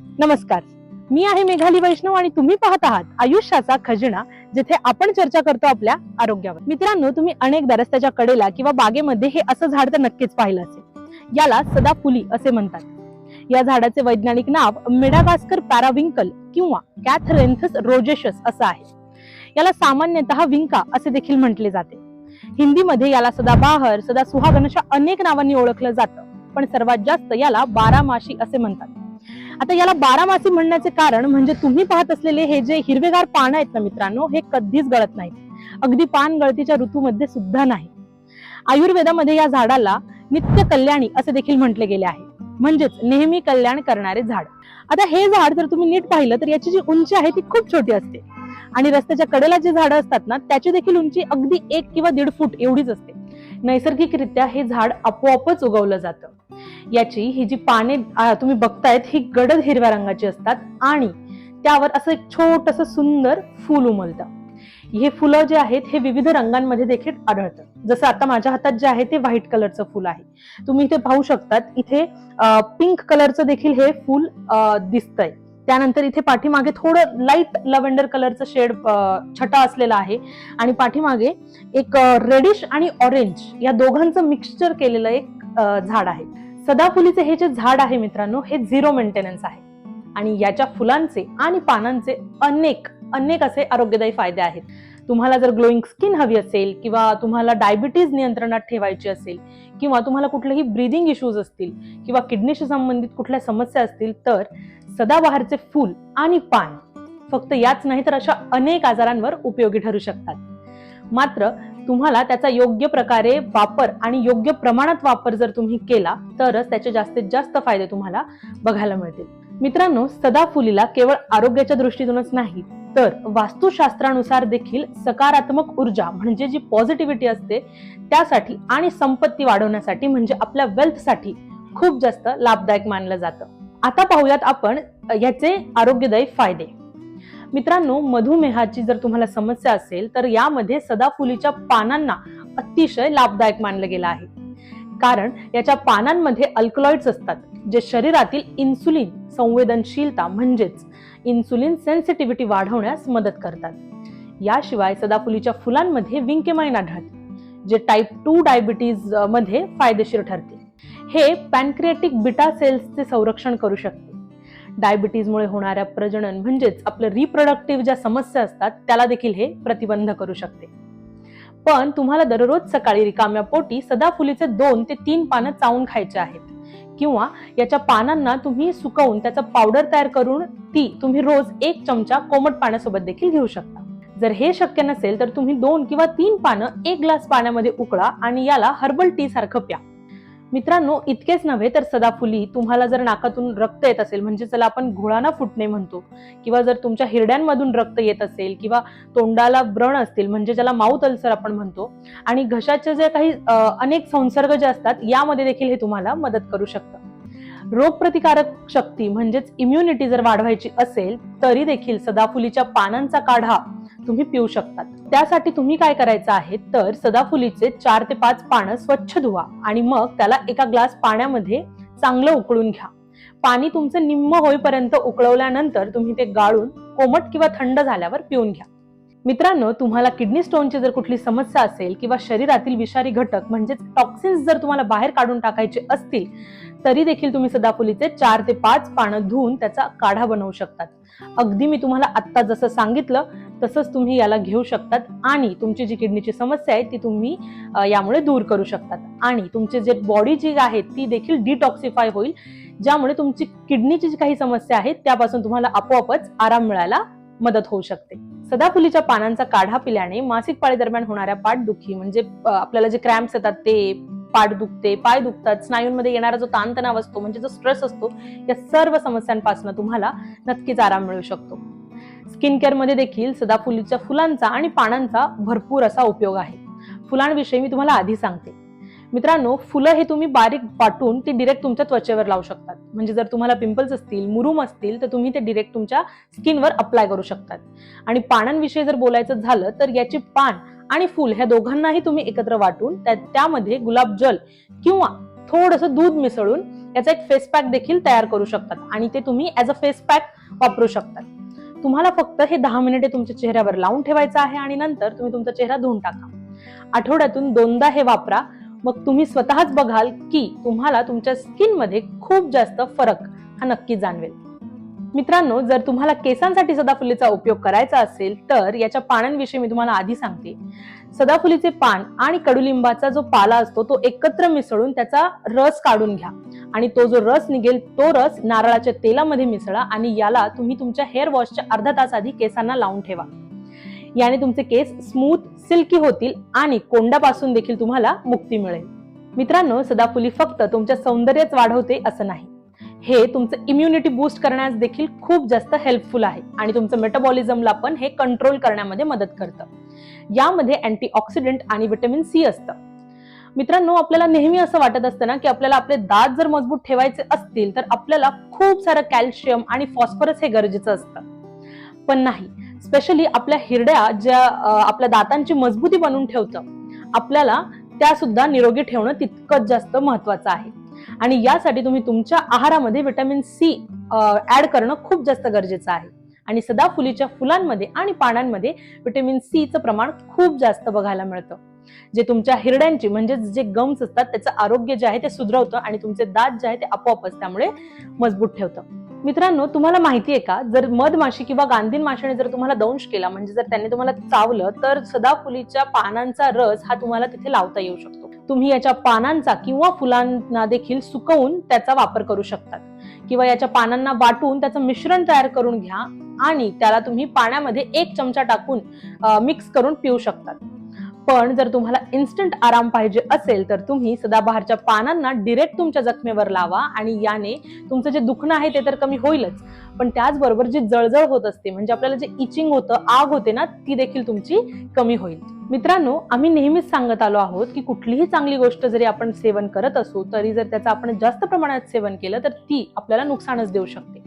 नमस्कार. मी आहे मेघाली वैष्णव आणि तुम्ही पाहत आहात आयुष्याचा खजिना जिथे आपण चर्चा करतो आपल्या आरोग्यावर. मित्रांनो तुम्ही अनेकदा रस्त्याच्या कडेला किंवा बागेमध्ये हे असं झाड तर नक्कीच पाहिलं असेल. याला सदाफुली असे म्हणतात. या झाडाचे वैज्ञानिक नाव मेडागास्कर पॅराविंकल किंवा कॅथरेन्थस रोजेशस असं आहे. याला सामान्यतः विंका असे देखील म्हटले जाते. हिंदीमध्ये याला सदाबहार सदा सुहागन अशा अनेक नावांनी ओळखलं जातं पण सर्वात जास्त याला बारामाशी असे म्हणतात. आता याला बारामासी म्हणण्याचे कारण म्हणजे तुम्ही पाहत असलेले हे जे हिरवेगार पानं आहेत ना मित्रांनो हे कधीच गळत नाहीत. अगदी पान गळतीच्या ऋतूमध्ये सुद्धा नाही. आयुर्वेदामध्ये या झाडाला नित्य कल्याणी असे देखील म्हटले गेले आहे. म्हणजेच नेहमी कल्याण करणारे झाड. आता हे झाड जर तुम्ही नीट पाहिलं तर याची जी उंची आहे ती खूप छोटी असते. आणि रस्त्याच्या कडेला जे झाडं असतात ना त्याची देखील उंची अगदी एक किंवा दीड फूट एवढीच असते. नैसर्गिकरित्या हे झाड आपोआपच उगवलं जातं. याची ही जी पाने तुम्ही बघतायत ही गडद हिरव्या रंगाची असतात आणि त्यावर असं एक छोटस सुंदर फूल उमलतं. हे फुलं जे आहेत हे विविध रंगांमध्ये देखील आढळतं. जसं आता माझ्या हातात जे आहे ते व्हाईट कलरचं फुल आहे. तुम्ही इथे पाहू शकतात इथे पिंक कलरचं देखील हे फुल दिसतंय. त्यानंतर इथे पाठीमागे थोडं लाइट लव्हेंडर कलरचं शेड छटा असलेला आहे. आणि पाठीमागे एक रेडिश आणि ऑरेंज या दोघांचं मिक्सचर केलेलं एक झाड आहे. सदाफुलीचे हे जे झाड आहे मित्रांनो हे झिरो मेंटेनन्स आहे. आणि याच्या फुलांचे आणि पानांचे अनेक अनेक असे आरोग्यदायी फायदे आहेत. तुम्हाला जर ग्लोईंग स्किन हवी असेल किंवा तुम्हाला डायबिटीज नियंत्रणात ठेवायची असेल किंवा तुम्हाला कुठलेही ब्रिदिंग इश्यूज असतील किंवा किडनीशी संबंधित कुठल्या समस्या असतील तर सदाबहारचे फूल आणि पान. फक्त याच नाही तर अशा अनेक आजारांवर उपयोगी ठरू शकतात. मात्र तुम्हाला त्याचा योग्य प्रकारे वापर आणि योग्य प्रमाणात वापर जर तुम्ही केला तरच त्याचे जास्तीत जास्त फायदे तुम्हाला बघायला मिळतील. मित्रांनो सदाफुलीला केवळ आरोग्याच्या दृष्टीतूनच नाही तर वास्तुशास्त्रानुसार देखील सकारात्मक ऊर्जा म्हणजे जी पॉझिटिव्हिटी असते त्यासाठी आणि संपत्ती वाढवण्यासाठी म्हणजे आपल्या वेल्थसाठी खूप जास्त लाभदायक मानलं जातं. आता पाहूयात आपण याचे आरोग्यदायी फायदे. मित्रांनो मधुमेहाची जर तुम्हाला समस्या असेल तर यामध्ये सदाफुलीच्या पानांना अतिशय लाभदायक मानलं गेलं आहे. कारण याच्या पानांमध्ये अल्कलॉइड्स असतात जे शरीरातील इन्सुलिन संवेदनशीलता म्हणजेच इन्सुलिन सेन्सिटिव्हिटी वाढवण्यास मदत करतात. याशिवाय सदाफुलीच्या फुलांमध्ये विंकेमाइन आढळते जे टाईप टू डायबिटीजमध्ये फायदेशीर ठरते. हे पॅनक्रिएटिक बिटा सेल्सचे संरक्षण करू शकते. डायबिटीजमुळे होणाऱ्या प्रजनन म्हणजेच आपलं रिप्रोडक्टिव्ह ज्या समस्या असतात त्याला देखील हे प्रतिबंध करू शकते. पण तुम्हाला दररोज सकाळी रिकाम्या पोटी सदाफुलीचे दोन ते तीन पानं चावून खायचे आहेत. किंवा याच्या पानांना तुम्ही सुकवून त्याचा पावडर तयार करून ती तुम्ही रोज एक चमचा कोमट पाण्यासोबत देखील घेऊ शकता. जर हे शक्य नसेल तर तुम्ही दोन किंवा तीन पानं एक ग्लास पाण्यामध्ये उकळा आणि याला हर्बल टी सारखं प्या. मित्रांनो इतकेच नव्हे तर सदाफुली तुम्हाला जर नाकातून रक्त येत असेल म्हणजे चला आपण घोळाना फुटणे म्हणतो किंवा जर तुमच्या हिरड्यांमधून रक्त येत असेल किंवा तोंडाला व्रण असतील म्हणजे ज्याला माउथ अल्सर आपण म्हणतो आणि घशाचे जे काही अनेक संसर्ग जे असतात यामध्ये देखील हे तुम्हाला मदत करू शकतं. रोगप्रतिकारक शक्ती म्हणजेच इम्युनिटी जर वाढवायची असेल तरी देखील सदाफुलीच्या पानांचा काढा तुम्ही पिऊ शकतात. त्यासाठी तुम्ही काय करायचं आहे? तर सदाफुलीचे चार ते पाच पानं स्वच्छ धुवा आणि मग त्याला एका ग्लास पाण्यामध्ये चांगलं उकळून घ्या. पाणी तुमचं निम्म होईपर्यंत उकळवल्यानंतर तुम्ही ते गाळून कोमट किंवा थंड झाल्यावर पिऊन घ्या. मित्रांनो तुम्हाला किडनी स्टोनची जर कुठली समस्या असेल किंवा शरीरातील विषारी घटक म्हणजेच टॉक्सिन्स जर तुम्हाला बाहेर काढून टाकायचे असतील तरी देखील तुम्ही सदाफुलीचे चार ते पाच पानं धुवून त्याचा काढा बनवू शकतात. अगदी मी तुम्हाला आत्ता जसं सांगितलं तसंच तुम्ही याला घेऊ शकतात आणि तुमची जी किडनीची समस्या आहे ती तुम्ही यामुळे दूर करू शकतात. आणि तुमची जे बॉडी जी आहे ती देखील डिटॉक्सिफाय होईल ज्यामुळे तुमची किडनीची जी काही समस्या आहे त्यापासून तुम्हाला आपोआपच आराम मिळायला मदत होऊ शकते. सदाफुलीच्या पानांचा काढा पिल्याने मासिक पाळी दरम्यान होणाऱ्या पाठदुखी म्हणजे आपल्याला जे क्रॅम्प्स येतात ते पाठ दुखते पाय दुखतात स्नायूंमध्ये येणारा जो ताणतणाव असतो म्हणजे जो स्ट्रेस असतो या सर्व समस्यांपासून तुम्हाला नक्कीच आराम मिळू शकतो. स्किन केअरमध्ये देखील सदाफुलीच्या फुलांचा आणि पानांचा भरपूर असा उपयोग आहे. फुलांविषयी मी तुम्हाला आधी सांगते. मित्रांनो फुलं हे तुम्ही बारीक वाटून ती डिरेक्ट तुमच्या त्वचेवर लावू शकतात. म्हणजे जर तुम्हाला पिंपल्स असतील मुरुम असतील तर तुम्ही ते डिरेक्ट तुमच्या स्किनवर अप्लाय करू शकतात. आणि पानांविषयी जर बोलायचं झालं तर याची पान आणि फुल ह्या दोघांनाही तुम्ही एकत्र वाटून त्यामध्ये गुलाब जल किंवा थोडंसं दूध मिसळून याचा एक फेस पॅक देखील तयार करू शकतात. आणि ते तुम्ही ऍज अ फेस पॅक वापरू शकतात. तुम्हाला फक्त हे दहा मिनिटे तुमच्या चेहऱ्यावर लावून ठेवायचं आहे आणि नंतर तुम्ही तुमचा चेहरा धुवून टाका. आठवड्यातून दोनदा हे वापरा. मग तुम्ही स्वतःच बघाल की तुम्हाला तुमच्या स्किनमध्ये खूप जास्त फरक हा नक्की जाणवेल. मित्रांनो जर तुम्हाला केसांसाठी सदाफुलीचा उपयोग करायचा असेल तर याच्या पानांविषयी मी तुम्हाला आधी सांगते. सदाफुलीचे पान आणि कडुलिंबाचा जो पाला असतो तो एकत्र मिसळून त्याचा रस काढून घ्या. आणि तो जो रस निघेल तो रस नारळाच्या तेलामध्ये मिसळा आणि याला तुम्ही तुमच्या हेअर वॉशच्या अर्धा तास आधी केसांना लावून ठेवा. याने तुमचे केस स्मूथ सिल्की होतील आणि कोंडापासून देखील तुम्हाला मुक्ती मिळेल. मित्रांनो सदाफुली फक्त तुमच्या सौंदर्यच वाढवते असं नाही. हे तुमचं इम्युनिटी बूस्ट करण्यास देखील खूप जास्त हेल्पफुल आहे आणि तुमचं मेटाबॉलिझमला पण हे कंट्रोल करण्यामध्ये मदत करतं. यामध्ये अँटीऑक्सिडंट आणि व्हिटॅमिन सी असतं. मित्रांनो आपल्याला नेहमी असं वाटत असतं ना की आपल्याला आपले दात जर मजबूत ठेवायचे असतील तर आपल्याला खूप सारं कॅल्शियम आणि फॉस्फरस हे गरजेचं असतं. पण नाही. स्पेशली आपल्या हिरड्या ज्या आपल्या दातांची मजबूती बनवून ठेवतं आपल्याला त्या सुद्धा निरोगी ठेवणं तितकंच जास्त महत्वाचं आहे. आणि यासाठी तुम्ही तुमच्या आहारामध्ये व्हिटॅमिन सी ऍड करणं खूप जास्त गरजेचं आहे. आणि सदाफुलीच्या फुलांमध्ये आणि पानांमध्ये व्हिटॅमिन सीचं प्रमाण खूप जास्त बघायला मिळतं. जे तुमच्या हिरड्यांची म्हणजे जे गम्स असतात त्याचं आरोग्य जे आहे ते सुधरवतं आणि तुमचे दात जे आहे ते आपोआपच त्यामुळे मजबूत ठेवतं. मित्रांनो तुम्हाला माहिती आहे का? जर मधमाशी किंवा गांधीन माशाने जर तुम्हाला दंश केला म्हणजे जर त्यांनी तुम्हाला चावलं तर सदाफुलीच्या पानांचा रस हा तुम्हाला तिथे लावता येऊ शकतो. तुम्ही याच्या पानांचा किंवा फुलांना देखील सुकवून त्याचा वापर करू शकतात. किंवा याच्या पानांना वाटून त्याचं मिश्रण तयार करून घ्या आणि त्याला तुम्ही पाण्यामध्ये एक चमचा टाकून मिक्स करून पिऊ शकतात. पण जर तुम्हाला इन्स्टंट आराम पाहिजे असेल तर तुम्ही सदाबहारच्या पानांना डिरेक्ट तुमच्या जखमेवर लावा आणि याने तुमचं जे दुखणं आहे ते तर कमी होईलच. पण त्याचबरोबर जी जळजळ होत असते म्हणजे आपल्याला जे इचिंग होतं आग होते ना ती देखील तुमची कमी होईल. मित्रांनो आम्ही नेहमीच सांगत आलो आहोत की कुठलीही चांगली गोष्ट जरी आपण सेवन करत असू तरी जर त्याचं आपण जास्त प्रमाणात सेवन केलं तर ती आपल्याला नुकसानच देऊ शकते.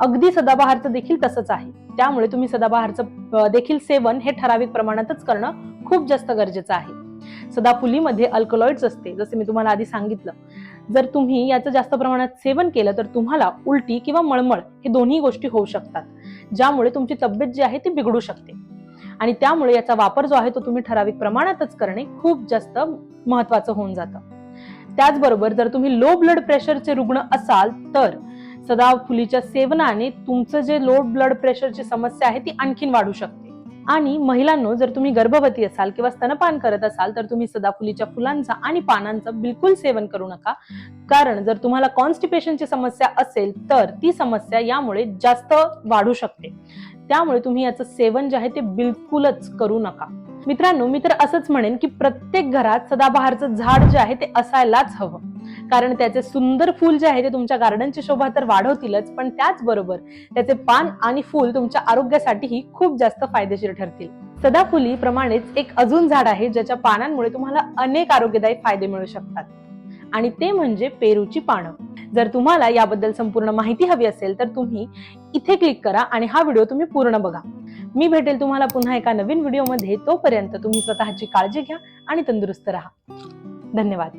अगदी सदाबहारचं देखील तसंच आहे. त्यामुळे तुम्ही सदाबहारचं देखील सेवन हे ठराविक प्रमाणातच करणं खूप जास्त गरजेचं आहे. सदाफुलीमध्ये अल्कलॉइड्स असते जसे मी तुम्हाला आधी सांगितलं. जर तुम्ही याचं जास्त प्रमाणात सेवन केलं तर तुम्हाला उलटी किंवा मळमळ हे दोन्ही गोष्टी होऊ शकतात. ज्यामुळे तुमची तब्येत जी आहे ती बिघडू शकते. आणि त्यामुळे याचा वापर जो आहे तो तुम्ही ठराविक प्रमाणातच करणे खूप जास्त महत्वाचं होऊन जातं. त्याचबरोबर जर तुम्ही लो ब्लड प्रेशरचे रुग्ण असाल तर सदाफुलीच्या सेवनाने तुमचं जे लो ब्लड प्रेशरची समस्या आहे ती आणखीन वाढू शकते. आणि महिलांनो जर तुम्ही गर्भवती असाल किंवा स्तनपान करत असाल तर तुम्ही सदाफुलीच्या फुलांचा आणि पानांचं बिलकुल सेवन करू नका. कारण जर तुम्हाला कॉन्स्टिपेशनची समस्या असेल तर ती समस्या यामुळे जास्त वाढू शकते. त्यामुळे तुम्ही याचं सेवन जे आहे ते बिलकुलच करू नका. मित्रांनो मी तर असंच म्हणेन की प्रत्येक घरात सदाबहारचं झाड जे आहे ते असायलाच हवं. कारण त्याचे सुंदर फूल जे आहे ते तुमच्या गार्डनची शोभा तर वाढवतीलच पण त्याचबरोबर त्याचे पान आणि फूल तुमच्या आरोग्यासाठीही खूप जास्त फायदेशीर ठरतील. सदाफुली प्रमाणेच एक अजून झाड आहे ज्याच्या पानांमुळे तुम्हाला अनेक आरोग्यदायी फायदे मिळू शकतात. आणि ते म्हणजे पेरूची पानं. जर तुम्हाला याबद्दल संपूर्ण माहिती हवी असेल तर तुम्ही इथे क्लिक करा आणि हा व्हिडिओ तुम्ही पूर्ण बघा. मी भेटेल तुम्हाला पुन्हा एका नवीन व्हिडिओमध्ये तोपर्यंत तुम्ही स्वतःची काळजी घ्या आणि तंदुरुस्त राहा. धन्यवाद.